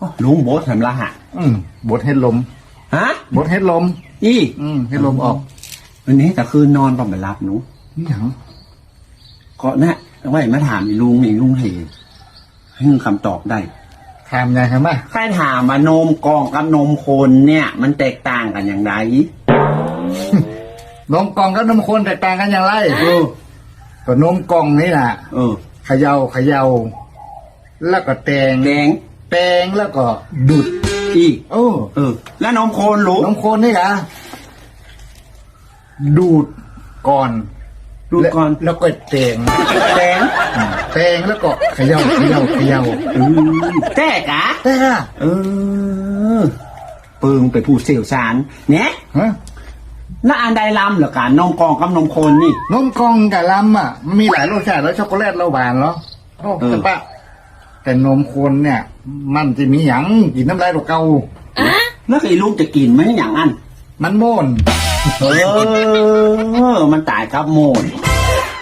อ๋อลุงโบสทำละหะอืมบดเฮ็ดลม ฮะ บดเฮ็ดลม อีอืมเฮ็ดลมออกวันนี้แต่คืนนอนก็ไม่หลับหนูนี่หยังก็นะไว้มาถามอีลุงอีลุงให้ให้คำตอบได้ถามยังไงมาใครถามว่านมกล่องกับนมคนเนี่ย มันแตกต่างกันอย่างไรนมกล่องกับนมข้นแตกต่างกันอย่างไรเออก็นมกล่องนี่น่ะเออเขย่าเขย่าแล้วก็แตงแดง แตงแล้วก็ดุดอีโอ้เออ แล้วนมโคนรู้นมโคนนี่กะดูดก่อนดูก่อนแล้วก็แตงแดงอืมแตงแล้วก็เขย่าเขย่าเขย่าเออแตกอะแต่อะเออปึงไปผู้เสี่ยวชาญเนี่ยฮะแล้วอันใดลำเหรอกันนมกล่องกับนมโคนนี่นมกล่องกับลำอะมันมีหลายรสชาติแล้วช็อกโกแลตเราหวานเหรอโอ้เออแต่ปะ แต่นมโคนเนี่ย มันจะมีหยังกินน้ำลายตัวเก่าแล้วไอ้ลูกจะกินไหมอย่างนั้น มันโม่นเออ มันตายกับโมน